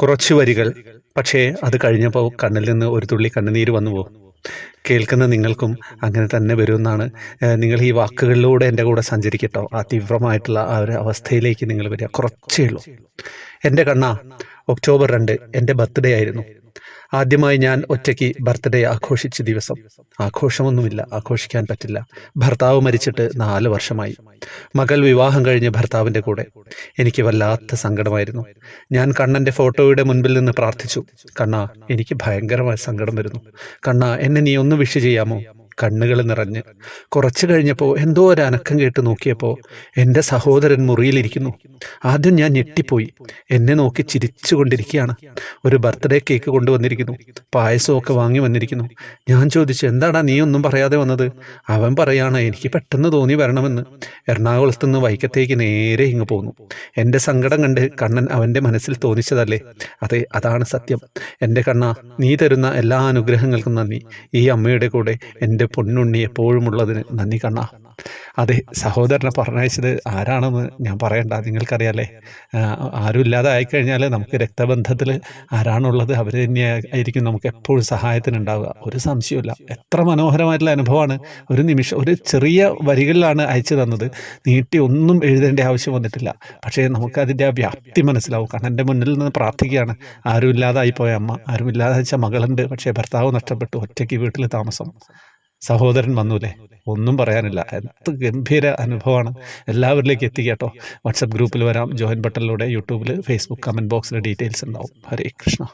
കുറച്ച് വരികൾ. പക്ഷേ അത് കഴിഞ്ഞപ്പോൾ കണ്ണിൽ നിന്ന് ഒരു തുള്ളി കണ്ണുനീര് വന്നു പോകും കേൾക്കുന്ന നിങ്ങൾക്കും അങ്ങനെ തന്നെ വരുമെന്നാണ് നിങ്ങൾ ഈ വാക്കുകളിലൂടെ എന്റെ കൂടെ സഞ്ചരിക്കട്ടോ. ആ തീവ്രമായിട്ടുള്ള ആ ഒരു അവസ്ഥയിലേക്ക് നിങ്ങൾ വരിക. കുറച്ചേ ഉള്ളൂ. എന്റെ കണ്ണ ഒക്ടോബർ രണ്ട് എന്റെ ബർത്ത്ഡേ ആയിരുന്നു. ആദ്യമായി ഞാൻ ഒറ്റയ്ക്ക് ബർത്ത്ഡേ ആഘോഷിച്ച ദിവസം. ആഘോഷമൊന്നുമില്ല ആഘോഷിക്കാൻ പറ്റില്ല. ഭർത്താവ് മരിച്ചിട്ട് നാല് വർഷമായി. മകൾ വിവാഹം കഴിഞ്ഞ് ഭർത്താവിന്റെ കൂടെ. എനിക്ക് വല്ലാത്ത സങ്കടമായിരുന്നു. ഞാൻ കണ്ണന്റെ ഫോട്ടോയുടെ മുൻപിൽ നിന്ന് പ്രാർത്ഥിച്ചു. കണ്ണ എനിക്ക് ഭയങ്കരമായ സങ്കടം വരുന്നു. കണ്ണ എന്നെ നീ ഒന്ന് വിഷ് ചെയ്യാമോ? കണ്ണുകൾ നിറഞ്ഞ്. കുറച്ചു കഴിഞ്ഞപ്പോൾ എന്തോ ഒരു അനക്കം കേട്ട് നോക്കിയപ്പോൾ എന്റെ സഹോദരൻ മുറിയിലിരിക്കുന്നു. ആദ്യം ഞാൻ ഞെട്ടിപ്പോയി. എന്നെ നോക്കി ചിരിച്ചുകൊണ്ടിരിക്കുകയാണ്. ഒരു ബർത്ത്ഡേ കേക്ക് കൊണ്ടുവന്നിരിക്കുന്നു. പായസമൊക്കെ വാങ്ങി വന്നിരിക്കുന്നു. ഞാൻ ചോദിച്ചു എന്താടാ നീ ഒന്നും പറയാതെ വന്നത്? അവൻ പറയാണ് എനിക്ക് പെട്ടെന്ന് തോന്നി വരണമെന്ന്. എറണാകുളത്ത് നിന്ന് വൈക്കത്തേക്ക് നേരെ ഇങ്ങ് പോന്നു. എന്റെ സങ്കടം കണ്ട് കണ്ണൻ അവന്റെ മനസ്സിൽ തോന്നിച്ചതല്ലേ? അതെ അതാണ് സത്യം. എന്റെ കണ്ണ നീ തരുന്ന എല്ലാ അനുഗ്രഹങ്ങൾക്കും നന്ദി. ഈ അമ്മയുടെ കൂടെ എന്റെ പൊന്നുണ്ണി എപ്പോഴുമുള്ളതിന് നന്ദി കണ്ണ. അതെ സഹോദരനെ പറഞ്ഞയച്ചത് ആരാണെന്ന് ഞാൻ പറയണ്ട നിങ്ങൾക്കറിയാലേ. ആരും ഇല്ലാതെ ആയിക്കഴിഞ്ഞാൽ നമുക്ക് രക്തബന്ധത്തിൽ ആരാണുള്ളത് അവർ തന്നെ ആയിരിക്കും നമുക്ക് എപ്പോഴും സഹായത്തിനുണ്ടാവുക. ഒരു സംശയമില്ല എത്ര മനോഹരമായിട്ടുള്ള അനുഭവമാണ് ഒരു നിമിഷം ഒരു ചെറിയ വരികളിലാണ് അയച്ചു തന്നത്. നീട്ടി ഒന്നും എഴുതേണ്ട ആവശ്യം വന്നിട്ടില്ല. പക്ഷേ നമുക്കതിന്റെ ആ വ്യാപ്തി മനസ്സിലാവും. കാരണം എന്റെ മുന്നിൽ നിന്ന് പ്രാർത്ഥിക്കുകയാണ്. ആരും ഇല്ലാതായി പോയ അമ്മ ആരും ഇല്ലാതെ വെച്ച മകളുണ്ട്. പക്ഷേ ഭർത്താവ് നഷ്ടപ്പെട്ടു. ഒറ്റയ്ക്ക് വീട്ടിൽ താമസം. സഹോദരൻ വന്നൂലേ? ഒന്നും പറയാനില്ല. എന്ത് ഗംഭീര അനുഭവമാണ്. എല്ലാവരിലേക്ക് എത്തിക്കട്ടോ വാട്സപ്പ് ഗ്രൂപ്പിൽ വരാം. ജോയിൻ ബട്ടണിലൂടെ യൂട്യൂബിൽ ഫേസ്ബുക്ക് കമന്റ് ബോക്സിൽ ഡീറ്റെയിൽസ് ഉണ്ടാവും. ഹരേ കൃഷ്ണ.